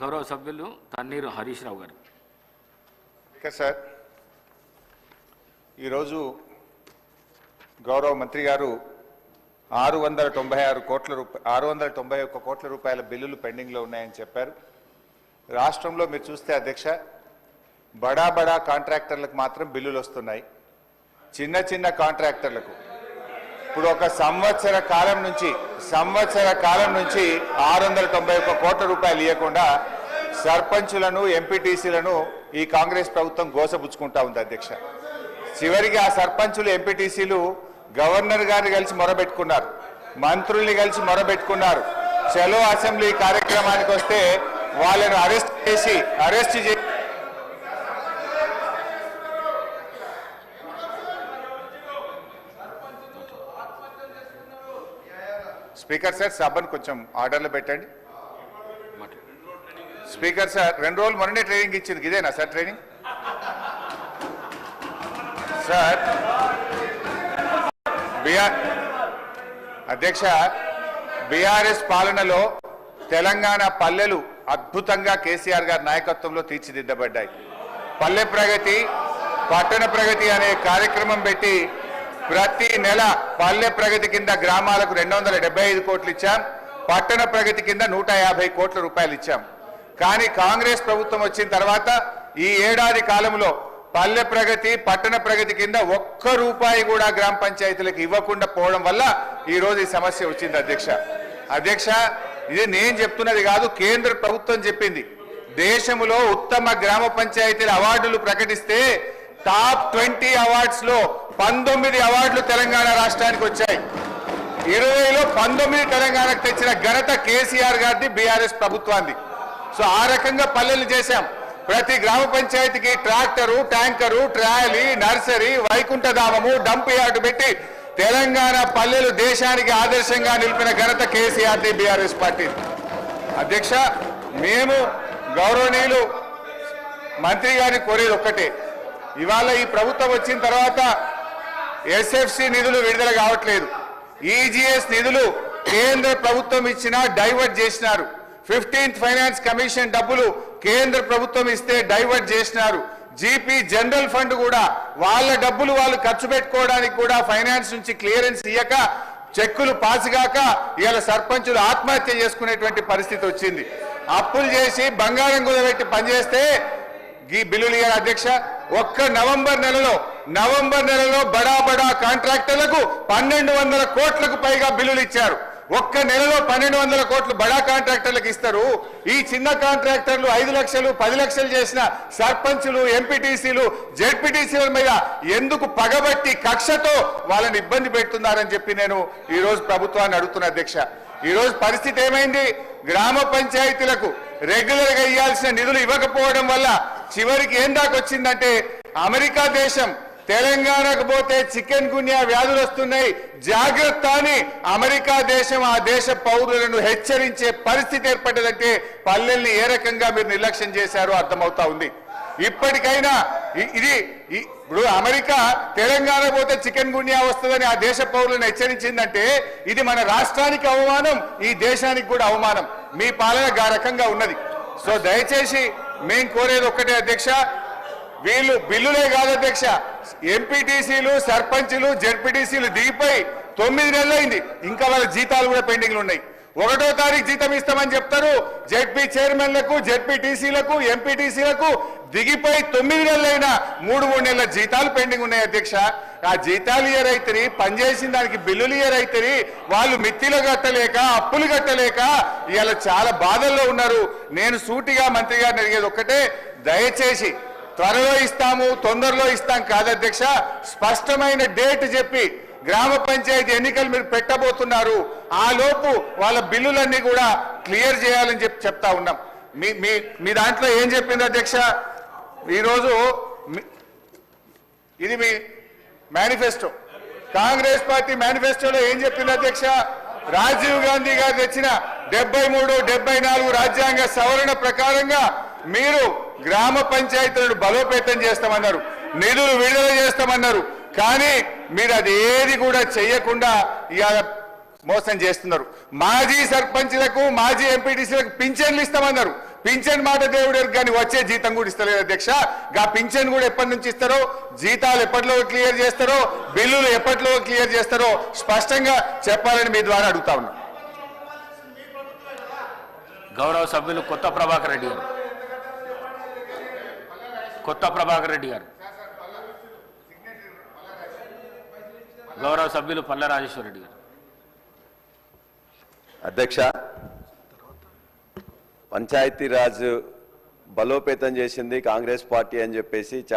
గౌరవ సభ్యులు తన్నీరు హరీష్ రావు గారు. Okay sir. ఈరోజు గౌరవ మంత్రి గారు ఆరు వందల తొంభై ఆరు కోట్ల రూపాయ ఆరు వందల తొంభై ఒక్క కోట్ల రూపాయల బిల్లులు పెండింగ్లో ఉన్నాయని చెప్పారు. రాష్ట్రంలో మీరు చూస్తే అధ్యక్ష బడా బడా కాంట్రాక్టర్లకు మాత్రం బిల్లులు వస్తున్నాయి. చిన్న చిన్న కాంట్రాక్టర్లకు. ఇప్పుడు ఒక సంవత్సర కాలం నుంచి సంవత్సర కాలం నుంచి ఆరు వందల తొంభై ఒక్క కోట్ల రూపాయలు ఇవ్వకుండా సర్పంచులను ఎంపీటీసీలను ఈ కాంగ్రెస్ ప్రభుత్వం గోసపుచ్చుకుంటా ఉంది అధ్యక్ష. చివరికి ఆ సర్పంచులు ఎంపీటీసీలు గవర్నర్ గారిని కలిసి మొరబెట్టుకున్నారు. మంత్రుల్ని కలిసి మొరబెట్టుకున్నారు. చలో అసెంబ్లీ కార్యక్రమానికి వస్తే వాళ్ళను అరెస్ట్ చేసి అరెస్ట్ చేసి స్పీకర్ సార్ సభను కొంచెం ఆర్డర్లో పెట్టండి. స్పీకర్ సార్ రెండు రోజులు మొన్ననే ట్రైనింగ్ ఇచ్చింది. ఇదేనా సార్ ట్రైనింగ్? సార్ బిఆర్ అధ్యక్ష బీఆర్ఎస్ పాలనలో తెలంగాణ పల్లెలు అద్భుతంగా కేసీఆర్ గారి నాయకత్వంలో తీర్చిదిద్దబడ్డాయి. పల్లె ప్రగతి పట్టణ ప్రగతి అనే కార్యక్రమం పెట్టి ప్రతి నెల పల్లె ప్రగతి కింద గ్రామాలకు రెండు వందల డెబ్బై ఐదు కోట్లు ఇచ్చాం. పట్టణ ప్రగతి కింద నూట యాభై కోట్ల రూపాయలు ఇచ్చాం. కానీ కాంగ్రెస్ ప్రభుత్వం వచ్చిన తర్వాత ఈ ఏడాది కాలంలో పల్లె ప్రగతి పట్టణ ప్రగతి కింద ఒక్క రూపాయి కూడా గ్రామ పంచాయతీలకు ఇవ్వకుండా పోవడం వల్ల ఈరోజు ఈ సమస్య వచ్చింది అధ్యక్ష. అధ్యక్ష ఇది నేను చెప్తున్నది కాదు కేంద్ర ప్రభుత్వం చెప్పింది. దేశంలో ఉత్తమ గ్రామ పంచాయతీల అవార్డులు ప్రకటిస్తే టాప్ ట్వంటీ అవార్డ్స్లో పంతొమ్మిది అవార్డులు తెలంగాణ రాష్ట్రానికి వచ్చాయి. ఇరవైలో పంతొమ్మిది తెలంగాణకు తెచ్చిన ఘనత కేసీఆర్ గారిది బీఆర్ఎస్ ప్రభుత్వాన్ని సో ఆ రకంగా పల్లెలు చేశాం. ప్రతి గ్రామ పంచాయతీకి ట్రాక్టరు ట్యాంకరు ట్రాలీ నర్సరీ వైకుంఠధామము డంప్ యార్డు పెట్టి తెలంగాణ పల్లెలు దేశానికి ఆదర్శంగా నిలిపిన ఘనత కేసీఆర్ది బీఆర్ఎస్ పార్టీ. అధ్యక్ష మేము గౌరవనీయులు మంత్రి గారిని కోరేది ఒక్కటే. ఇవాళ ఈ ప్రభుత్వం వచ్చిన తర్వాత ఎస్ఎఫ్సి నిధులు విడుదల కావట్లేదు. ఈజీఎస్ నిధులు కేంద్ర ప్రభుత్వం ఇచ్చినా డైవర్ట్ చేసినారు. ఫిఫ్టీన్త్ ఫైనాన్స్ కమిషన్ డబ్బులు కేంద్ర ప్రభుత్వం ఇస్తే డైవర్ట్ చేసినారు. జీపీ జనరల్ ఫండ్ కూడా వాళ్ళ డబ్బులు వాళ్ళు ఖర్చు పెట్టుకోవడానికి కూడా ఫైనాన్స్ నుంచి క్లియరెన్స్ ఇయ్యక చెక్కులు పాసిగాక ఇవాళ సర్పంచులు ఆత్మహత్య చేసుకునేటువంటి పరిస్థితి వచ్చింది. అప్పులు చేసి బంగారం కుదబెట్టి పనిచేస్తే ఈ బిల్లులు అధ్యక్ష. ఒక్క నవంబర్ నెలలో నవంబర్ నెలలో బడా బడా కాంట్రాక్టర్లకు పన్నెండు వందల కోట్లకు పైగా బిల్లులు ఇచ్చారు. ఒక్క నెలలో పన్నెండు వందల కోట్లు బడా కాంట్రాక్టర్లకు ఇస్తారు. ఈ చిన్న కాంట్రాక్టర్లు ఐదు లక్షలు పది లక్షలు చేసిన సర్పంచులు ఎంపీటీసీలు జెడ్పీటీసీల మీద ఎందుకు పగబట్టి కక్షతో వాళ్ళని ఇబ్బంది పెడుతున్నారని చెప్పి నేను ఈరోజు ప్రభుత్వాన్ని అడుగుతున్న అధ్యక్ష. ఈరోజు పరిస్థితి ఏమైంది? గ్రామ పంచాయతీలకు రెగ్యులర్గా ఇవ్వాల్సిన నిధులు ఇవ్వకపోవడం వల్ల చివరికి ఏం దాకొచ్చిందంటే అమెరికా దేశం తెలంగాణకు పోతే చికెన్ గున్యా వ్యాధులు వస్తున్నాయి. జాగ్రత్త అని అమెరికా దేశం ఆ దేశ పౌరులను హెచ్చరించే పరిస్థితి ఏర్పడ్డదంటే పల్లెల్ని ఏ రకంగా మీరు నిర్లక్ష్యం చేశారో అర్థమవుతా ఉంది. ఇప్పటికైనా ఇది ఇప్పుడు అమెరికా తెలంగాణ పోతే చికెన్ గున్యా వస్తుందని ఆ దేశ పౌరులను హెచ్చరించిందంటే ఇది మన రాష్ట్రానికి అవమానం ఈ దేశానికి కూడా అవమానం. మీ పాలన గా రకంగా ఉన్నది. సో దయచేసి మేం కోరేది ఒక్కటే అధ్యక్ష వీళ్ళు బిల్లులే కాదు అధ్యక్ష. ఎంపీటీసీలు సర్పంచులు జెడ్పీటీసీలు దిగిపోయి తొమ్మిది నెలలైంది. ఇంకా వాళ్ళ జీతాలు కూడా పెండింగ్లు ఉన్నాయి. ఒకటో తారీఖు జీతం ఇస్తామని చెప్తారు. జెడ్పీ చైర్మన్లకు జెడ్పీటీసీలకు ఎంపీటీసీలకు దిగిపోయి తొమ్మిది నెలలైనా మూడు మూడు నెలల జీతాలు పెండింగ్ ఉన్నాయి అధ్యక్ష. ఆ జీతాలు ఇయర్ అయితేని పనిచేసిన దానికి బిల్లులు ఇయర్ అయితేని వాళ్ళు మిత్తిలు కట్టలేక అప్పులు కట్టలేక ఇవాళ చాలా బాధల్లో ఉన్నారు. నేను సూటిగా మంత్రి గారిని అడిగేది ఒక్కటే దయచేసి త్వరలో ఇస్తాము తొందరలో ఇస్తాం కాదు అధ్యక్ష స్పష్టమైన డేట్ చెప్పి గ్రామ పంచాయతీ ఎన్నికలు మీరు పెట్టబోతున్నారు. ఆ లోపు వాళ్ళ బిల్లులన్నీ కూడా క్లియర్ చేయాలని చెప్పి చెప్తా ఉన్నాం. మీ మీ మీ దాంట్లో ఏం చెప్పింది అధ్యక్ష? ఈరోజు ఇది మీ మేనిఫెస్టో. కాంగ్రెస్ పార్టీ మేనిఫెస్టోలో ఏం చెప్పింది అధ్యక్ష? రాజీవ్ గాంధీ గారు తెచ్చిన డెబ్బై మూడు డెబ్బై నాలుగు రాజ్యాంగ సవరణ ప్రకారంగా మీరు గ్రామ పంచాయతీలను బలోపేతం చేస్తామన్నారు నిధులు విడుదల చేస్తామన్నారు కానీ మీరు అది ఏది కూడా చేయకుండా ఇవాళ మోసం చేస్తున్నారు. మాజీ సర్పంచ్లకు మాజీ ఎంపీటీసీలకు పింఛన్లు ఇస్తామన్నారు. పింఛన్ మాట దేవుడు కానీ వచ్చే జీతం కూడా ఇస్తలేదు అధ్యక్ష. గా పింఛన్ కూడా ఎప్పటి నుంచి ఇస్తారో జీతాలు ఎప్పటిలో క్లియర్ చేస్తారో బిల్లులు ఎప్పటిలో క్లియర్ చేస్తారో స్పష్టంగా చెప్పాలని మీ ద్వారా అడుగుతా ఉన్నా. గౌరవ సభ్యులు కొత్త ప్రభాకర్ రెడ్డి గారు. కొత్త ప్రభాకర్ రెడ్డి గారు. గౌరవ సభ్యులు పల్ల రాజేశ్వర రెడ్డి గారు. అధ్యక్ష పంచాయతీరాజ్ బలోపేతం చేసింది కాంగ్రెస్ పార్టీ అని చెప్పేసి